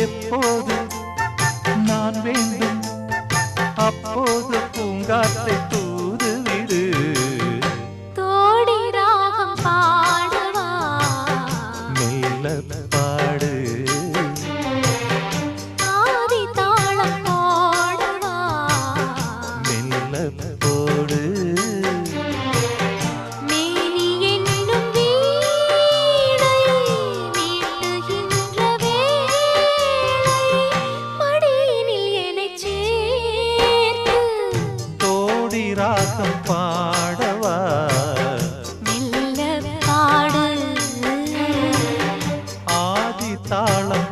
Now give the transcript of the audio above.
எப்போது? நான் வேண்டும். அப்போது பூங்காத்தை தூதுவிடு. தோடி ராகம் பாடவா. பாடு. ராகம் பாடவா? ஆதி தாளம்